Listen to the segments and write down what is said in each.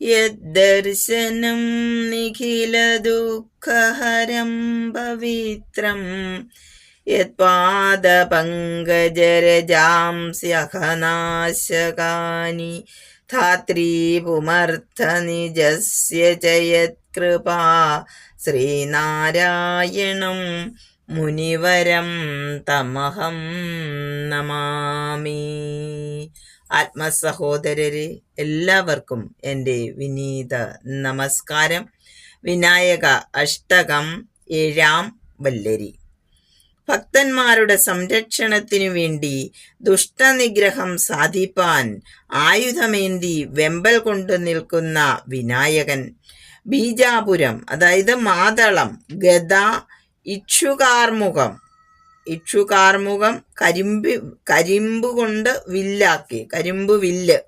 യദ്ദർശനം നിഖിലദുഃഖഹരം പവിത്രം യത്പാദപങ്കജരജാംസ്യഹനാശകാനി ധാത്രീ പുമർത്ഥനിജസ്യ ച യത്കൃപാ ശ്രീനാരായണം മുനിവരം തമഹം നമാമി. ആത്മസഹോദരരെ എല്ലാവർക്കും എന്റെ വിനീത നമസ്കാരം. വിനായക അഷ്ടകം ഏഴാം വല്ലരി. ഭക്തന്മാരുടെ സംരക്ഷണത്തിനു വേണ്ടി ദുഷ്ടനിഗ്രഹം സാധിപ്പാൻ ആയുധമേന്തി വെമ്പൽ കൊണ്ടു നിൽക്കുന്ന വിനായകൻ ബീജാപുരം അതായത് മാതളം ഗദ ഇക്ഷുകാർമുഖം ഇക്ഷുകാർമുഖം കരിമ്പ് കരിമ്പ് കൊണ്ട് വില്ലാക്കി കരിമ്പ് വില്ല്.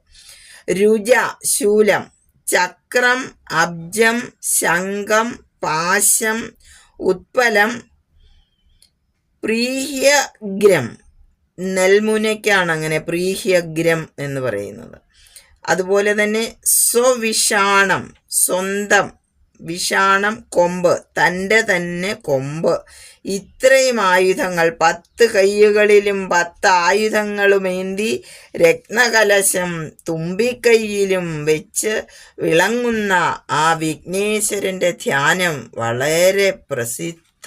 രുജ ശൂലം. ചക്രം അബ്ജം ശംഖം പാശം ഉത്പലം പ്രീഹ്യഗ്രം. നെൽമുനയ്ക്കാണ് അങ്ങനെ പ്രീഹ്യഗ്രം എന്ന് പറയുന്നത്. അതുപോലെ തന്നെ സ്വവിഷാണം സ്വന്തം വിഷാണം കൊമ്പ് തന്റെ തന്നെ കൊമ്പ്. ഇത്രയും ആയുധങ്ങൾ പത്ത് കൈകളിലും പത്ത് ആയുധങ്ങളുമേന്തി രത്നകലശം തുമ്പിക്കൈയിലും വെച്ച് വിളങ്ങുന്ന ആ വിഘ്നേശ്വരന്റെ ധ്യാനം വളരെ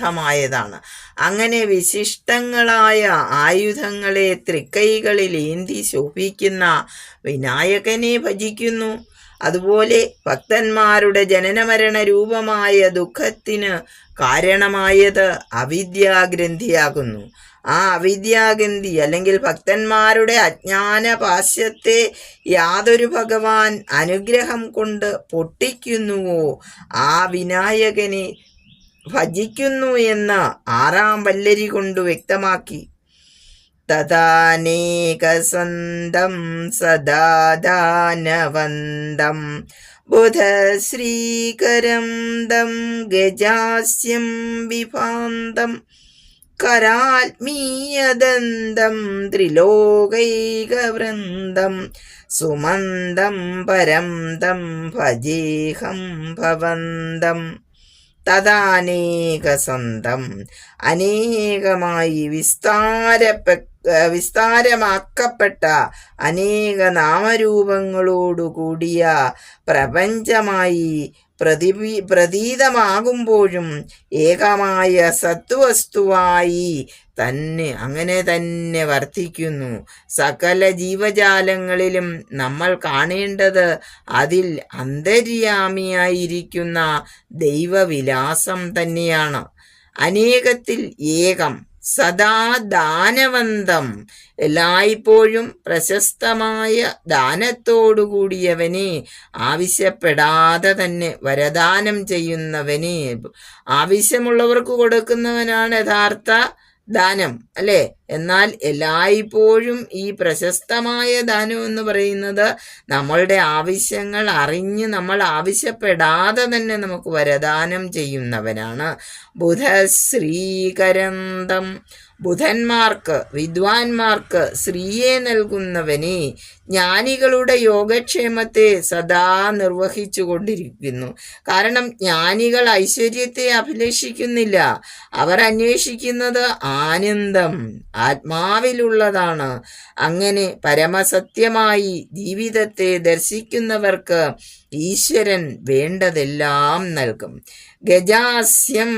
പ്രസിദ്ധമായതാണ് അങ്ങനെ വിശിഷ്ടങ്ങളായ ആയുധങ്ങളെ തൃക്കൈകളിൽ ഏന്തി ശോഭിക്കുന്ന വിനായകനെ ഭജിക്കുന്നു. അതുപോലെ ഭക്തന്മാരുടെ ജനനമരണ രൂപമായ ദുഃഖത്തിന് കാരണമായത് അവിദ്യാഗ്രന്ഥിയാകുന്നു. ആ അവിദ്യാഗ്രന്ഥി അല്ലെങ്കിൽ ഭക്തന്മാരുടെ അജ്ഞാന പാശ്യത്തെ യാതൊരു ഭഗവാൻ അനുഗ്രഹം കൊണ്ട് പൊട്ടിക്കുന്നുവോ ആ വിനായകനെ ഭജിക്കുന്നു എന്ന് ആറാം വല്ലരി കൊണ്ട് വ്യക്തമാക്കി. തഥാനേകസന്തം സദാദാനവന്തം ബുധശ്രീകരം ദം ഗജാസ്യം വിഭാന്തം കരാത്മീയദന്തം ത്രിലോകൈകവൃന്ദം സുമന്ദം പരം ദം ഭജേഹം ഭവന്തം തദാനേകസന്തം അനേകമായി വിസ്താരപ്പെ വിസ്താരമാക്കപ്പെട്ട അനേക നാമരൂപങ്ങളോടുകൂടിയ പ്രപഞ്ചമായി പ്രതിപി പ്രതീതമാകുമ്പോഴും ഏകമായ സത്വസ്തുവായി തന്നെ അങ്ങനെ തന്നെ വർത്തിക്കുന്നു. സകല ജീവജാലങ്ങളിലും നമ്മൾ കാണേണ്ടത് അതിൽ അന്തര്യാമിയായിരിക്കുന്ന ദൈവവിലാസം തന്നെയാണ്. അനേകത്തിൽ ഏകം സദാ ദാനവന്തം. എല്ലായ്പ്പോഴും പ്രശസ്തമായ ദാനത്തോടുകൂടിയവനെ ആവശ്യപ്പെടാതെ തന്നെ വരദാനം ചെയ്യുന്നവനെ. ആവശ്യമുള്ളവർക്ക് കൊടുക്കുന്നവനാണ് യഥാർത്ഥ ദാനം അല്ലേ? എന്നാൽ എല്ലായ്പ്പോഴും ഈ പ്രശസ്തമായ ദാനം എന്ന് പറയുന്നത് നമ്മളുടെ ആവശ്യങ്ങൾ അറിഞ്ഞ് നമ്മൾ ആവശ്യപ്പെടാതെ തന്നെ നമുക്ക് വരദാനം ചെയ്യുന്നവനാണ്. ബുധശ്രീകരന്തം ബുധന്മാർക്ക് വിദ്വാൻമാർക്ക് ശ്രീയെ നൽകുന്നവനെ ജ്ഞാനികളുടെ യോഗക്ഷേമത്തെ സദാ നിർവഹിച്ചു കൊണ്ടിരിക്കുന്നു കാരണം ജ്ഞാനികൾ ഐശ്വര്യത്തെ അഭിലഷിക്കുന്നില്ല. അവർ അന്വേഷിക്കുന്നത് ആനന്ദം ആത്മാവിലുള്ളതാണ്. അങ്ങനെ പരമസത്യമായി ജീവിതത്തെ ദർശിക്കുന്നവർക്ക് ഈശ്വരൻ വേണ്ടതെല്ലാം നൽകും. ഗജാസ്യം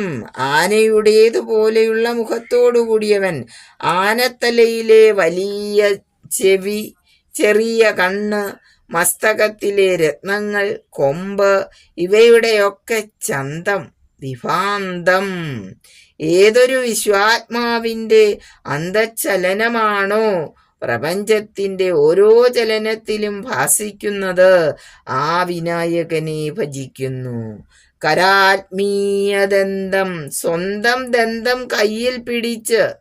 ആനയുടേതുപോലെയുള്ള മുഖത്തോടു കൂടിയവൻ ആനത്തലയിലെ വലിയ ചെവി ചെറിയ കണ്ണ് മസ്തകത്തിലെ രത്നങ്ങൾ കൊമ്പ് ഇവയുടെയൊക്കെ ചന്തം വിഭാന്തം. ഏതൊരു വിശ്വാത്മാവിന്റെ അന്തച്ചലനമാണോ പ്രപഞ്ചത്തിന്റെ ഓരോ ചലനത്തിലും ഭാസിക്കുന്നത് ആ വിനായകനെ ഭജിക്കുന്നു. കരാത്മീയദന്തം സ്വന്തം ദന്തം കയ്യിൽ പിടിച്ച്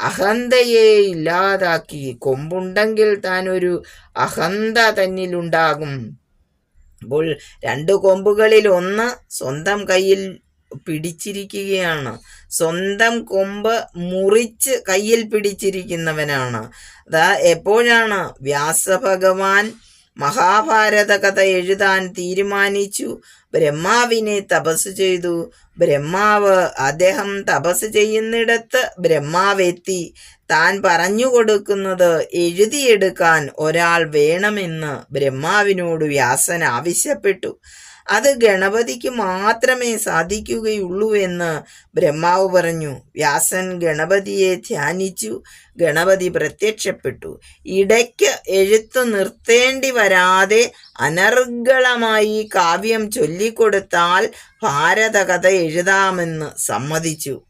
അഹന്തയെ ഇല്ലാതാക്കി. കൊമ്പുണ്ടെങ്കിൽ താൻ ഒരു അഹന്ത തന്നിലുണ്ടാകും. അപ്പോൾ രണ്ട് കൊമ്പുകളിൽ ഒന്ന് സ്വന്തം കയ്യിൽ പിടിച്ചിരിക്കുകയാണ്. സ്വന്തം കൊമ്പ് മുറിച്ച് കയ്യിൽ പിടിച്ചിരിക്കുന്നവനാണ്. അതാ എപ്പോഴാണ് വ്യാസഭഗവാൻ മഹാഭാരത കഥ എഴുതാൻ തീരുമാനിച്ചു? ബ്രഹ്മാവിനെ തപസ് ചെയ്തു. ബ്രഹ്മാവ് അദ്ദേഹം തപസ് ചെയ്യുന്നിടത്ത് ബ്രഹ്മാവെത്തി. താൻ പറഞ്ഞു കൊടുക്കുന്നത് എഴുതിയെടുക്കാൻ ഒരാൾ വേണമെന്ന് ബ്രഹ്മാവിനോട് വ്യാസൻ ആവശ്യപ്പെട്ടു. അത് ഗണപതിക്ക് മാത്രമേ സാധിക്കുകയുള്ളൂ എന്ന് ബ്രഹ്മാവ് പറഞ്ഞു. വ്യാസൻ ഗണപതിയെ ധ്യാനിച്ചു. ഗണപതി പ്രത്യക്ഷപ്പെട്ടു. ഇടയ്ക്ക് എഴുത്ത് നിർത്തേണ്ടി വരാതെ അനർഗളമായി കാവ്യം ചൊല്ലിക്കൊടുത്താൽ ഭാരതകഥ എഴുതാമെന്ന് സമ്മതിച്ചു.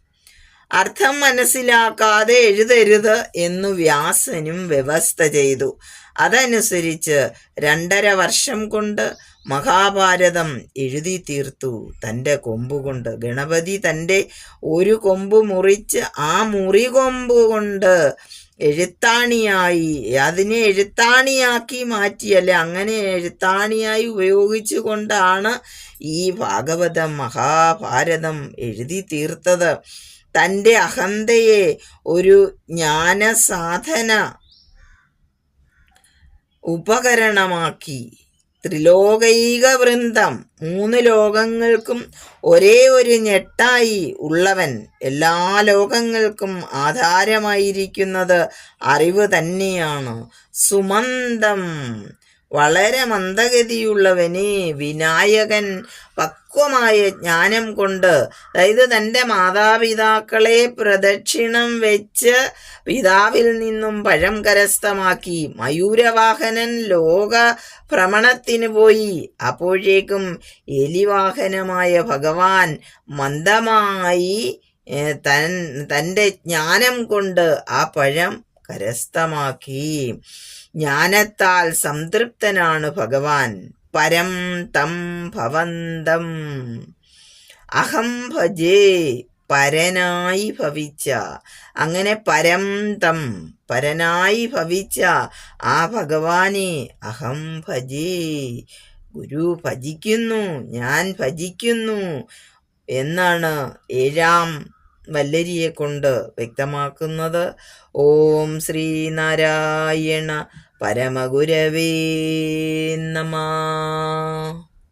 അർത്ഥം മനസ്സിലാക്കാതെ എഴുതരുത് എന്നു വ്യാസനും വ്യവസ്ഥ ചെയ്തു. അതനുസരിച്ച് രണ്ടര വർഷം കൊണ്ട് മഹാഭാരതം എഴുതി തീർത്തു. തന്റെ കൊമ്പുകൊണ്ട് ഗണപതി തന്റെ ഒരു കൊമ്പ് മുറിച്ച് ആ മുറി കൊമ്പ് കൊണ്ട് എഴുത്താണിയായി. അതിനെ എഴുത്താണിയാക്കി മാറ്റിയല്ലേ? അങ്ങനെ എഴുത്താണിയായി ഉപയോഗിച്ചു കൊണ്ടാണ് ഈ ഭാഗവതം മഹാഭാരതം എഴുതി തീർത്തത്. തന്റെ അഹന്തയെ ഒരു ജ്ഞാനസാധന ഉപകരണമാക്കി. ത്രിലോകൈക വൃന്ദം മൂന്ന് ലോകങ്ങൾക്കും ഒരേ ഒരു ഞെട്ടായി ഉള്ളവൻ എല്ലാ ലോകങ്ങൾക്കും ആധാരമായിരിക്കുന്നത് അറിവ് തന്നെയാണ്. സുമന്ദം വളരെ മന്ദഗതിയുള്ളവനെ വിനായകൻ പക്വമായ ജ്ഞാനം കൊണ്ട് അതായത് തന്റെ മാതാപിതാക്കളെ പ്രദക്ഷിണം വെച്ച് പിതാവിൽ നിന്നും പഴം കരസ്ഥമാക്കി മയൂരവാഹനൻ ലോക ഭ്രമണത്തിന് പോയി. അപ്പോഴേക്കും എലിവാഹനമായ ഭഗവാൻ മന്ദമായി തൻ തന്റെ ജ്ഞാനം കൊണ്ട് ആ പഴം കരസ്ഥമാക്കി. ജ്ഞാനത്താൽ സംതൃപ്തനാണ് ഭഗവാൻ. പരം തം ഭവന്തം. അഹം ഭജേ പരനായി ഭവിച്ച. അങ്ങനെ പരം തം പരനായി ഭവിച്ച. ആ ഭഗവാനെ അഹം ഭജേ. ഗുരു ഭജിക്കുന്നു ഞാൻ ഭജിക്കുന്നു എന്നാണ് ഏഴാം വല്ലരിയെ കൊണ്ട് വ്യക്തമാക്കുന്നത്. ഓം ശ്രീനാരായണ പരമഗുരവേ നമ.